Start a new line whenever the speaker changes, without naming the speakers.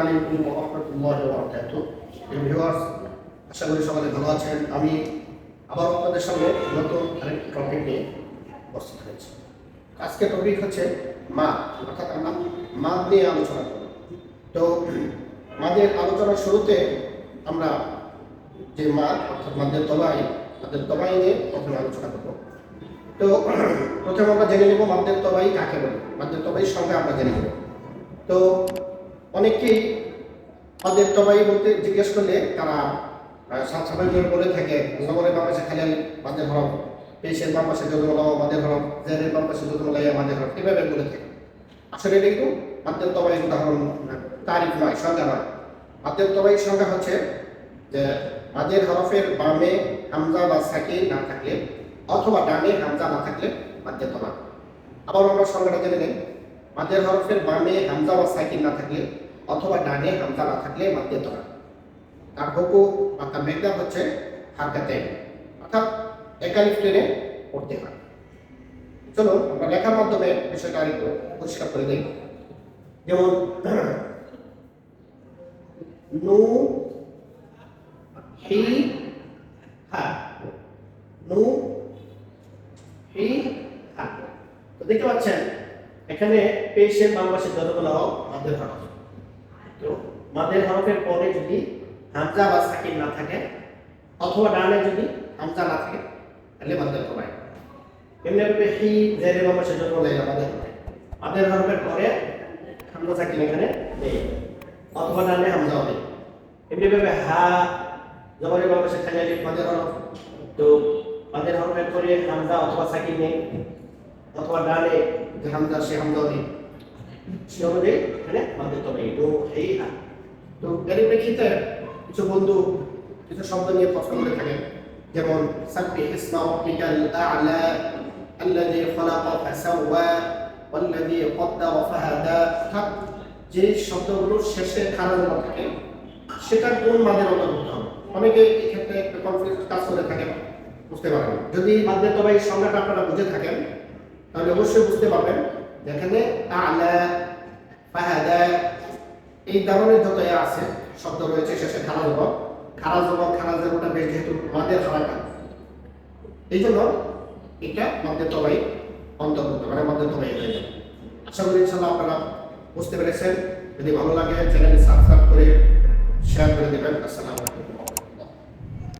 আলাইকুম ভালো আছেন। আমি আবার আপনাদের সামনে নতুন আরেকটি টপিক নিয়ে উপস্থিত হয়েছি। আজকে টপিক হচ্ছে মা, অর্থাৎ আমরা মাদ নিয়ে আলোচনা করব। তো, মাদের আলোচনার শুরুতে আমরা যে মা, অর্থাৎ মাদের তবাই মাদের তবাই নিয়ে প্রথমে আলোচনা করব। তো, প্রথমে আমরা জেনে নেব মাদের তবাই কাকে বলে, মাদের তবাইয়ের সঙ্গে আমরা জেনে নেব। তো অনেকেই তাদের তবাই বলতে জিজ্ঞেস করলে তারা স্বাভাবিকভাবে বলে থাকে জবরের বাম পাশে খালি মাদের হরফ পেশের বাম পাশে যদমলাও মাদের হরফ জেরের বাম পাশে যদমলাইয়া মাদের হরফ এভাবে বলে থাকে। আসলে এটা কিন্তু মাদের তবাই উদাহরণ তারিফ নয়, সংজ্ঞা নয়। মাদের তবাই সংজ্ঞা হচ্ছে যে মাদের হরফের বামে হামজা বা সাকি না থাকলে, অথবা ডানে হামজা না থাকলে মাদের তবা। আবার আমরা সংজ্ঞাটা জেনে নেই। মাদের হরফের বামে হামজা বা সাকিন না থাকলে অথবা ডানে হামজা না থাকলে মাদ্যে তরা তার হুকু বা তার মেকদার হচ্ছে হারকাতে। অর্থাৎ একালিফ টেনে পড়তে হয়। চলো আমরা লেখার মাধ্যমে বিষয়টা আরেকটু পরিষ্কার করে দিই যেমন, নু, হি, হা। নু, হি, হা। তো দেখতে পাচ্ছেন এখানে পেশের বাম পাশে যতগুলো হোক মাদের হরফ তো মাদের হরফের পরে যদি হামজা বা সাকিন না থাকে, অথবা ডানে যদি হামজা না থাকে, তাহলে মাদের কমায় এমনি হি জেরে বাম পাশে যত লাগে আমাদের মাদের হরফের পরে হামজা সাকিন এখানে নেই, অথবা ডানে হামজা হবে এমনি ভাবে হা, জবরের বাম পাশে খালি আলিফ, মাদের হরফ তো মাদের হরফের পরে হামজা অথবা সাকিন নেই, অথবা ডানে যে হামজা, সে হামজা নেই। তবে তো এর প্রেক্ষিতে কিছু বন্ধু কিছু শব্দ নিয়ে প্রশ্ন করে থাকেন যেমন সাব্বি ইসমা রাব্বিকাল আ'লা আল্লাযী খালাকা ফাসাওয়া, ওয়াল্লাযী কদ্দারা ফাহাদা। অর্থাৎ যে শব্দগুলোর শেষে খারাপ থাকে সেটা কোন মাদের অন্তর্ভুক্ত হবে? অনেকে এই ক্ষেত্রে একটা কনফিউজ কাজ করে থাকেন। বুঝতে পারেন। যদি মাধ্যম তবে এই আপনারা বুঝে থাকেন তাহলে অবশ্যই বুঝতে পারবেন যেখানে ফাহাদা, এই ধরনের যত আছে, শব্দ রয়েছে, শেষে খারা জবাব। খারা জবাব খারা জবাবটা বেশ যেহেতু মাদের খারাটা এই জন্য এটা মধ্যে তবাই অন্তর্ভুক্ত মানে মধ্যে তবাই হয়ে যাবে। আশা করি ইনশাল্লাহ আপনারা বুঝতে পেরেছেন। যদি ভালো লাগে চ্যানেলটি সাবস্ক্রাইব করে শেয়ার করে দেবেন। আসসালামু আলাইকুম।